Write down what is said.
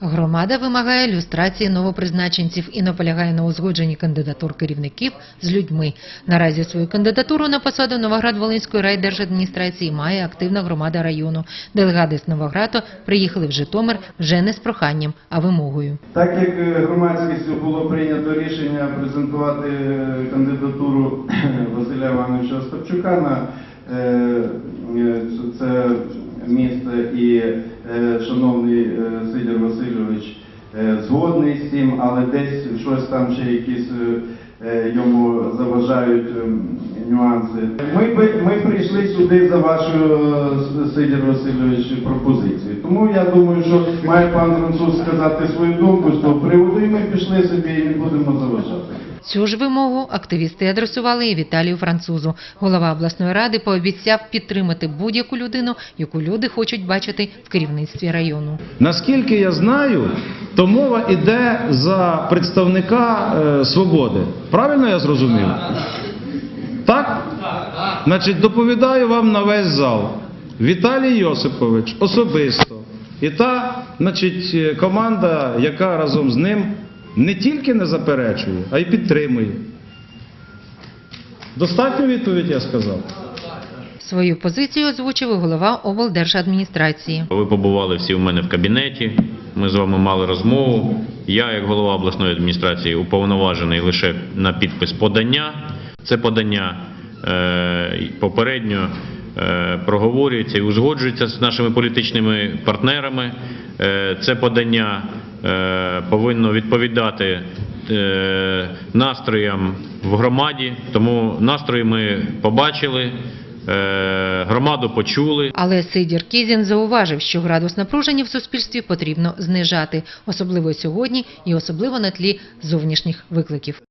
Громада вимагає люстрації новопризначенців і наполягає на узгодженні кандидатур керівників з людьми. Наразі свою кандидатуру на посаду Новоград-Волинської райдержадміністрації має активна громада району. Делегати з Новограду приїхали в Житомир вже не з проханням, а вимогою. Так як е, громадськістю було прийнято рішення презентувати е, кандидатуру Василя Івановича Остапчука на е, це місце і е, шановний е, Сидір Васильович е, згодний з цим, але десь щось там ще якісь йому заважають е, нюанси. Ми, ми прийшли сюди за вашою е, Сидір Васильович пропозицією. Тому я думаю, що має пан француз сказати свою думку приводу, і ми пішли собі і не будемо заважати. Цю ж вимогу активісти адресували і Віталію Французу. Голова обласної ради пообіцяв підтримати будь-яку людину, яку люди хочуть бачити в керівництві району. Наскільки я знаю, то мова йде за представника е, свободи. Правильно я зрозумів? Так? Значить, доповідаю вам на весь зал. Віталій Йосипович особисто. І та, значить, е, команда, яка разом з ним не тільки не заперечує, а й підтримує. Достатньо відповідь я сказав. Свою позицію озвучив і голова облдержадміністрації. Ви побували всі у мене в кабінеті. Ми з вами мали розмову. Я, як голова обласної адміністрації, уповноважений лише на підпис подання. Це подання е, попередньо е, проговорюється і узгоджується з нашими політичними партнерами. Е, це подання повинно відповідати е, настроям в громаді. Тому настрої ми побачили, е, громаду почули. Але Сидір Кізін зауважив, що градус напруження в суспільстві потрібно знижати, особливо сьогодні і особливо на тлі зовнішніх викликів.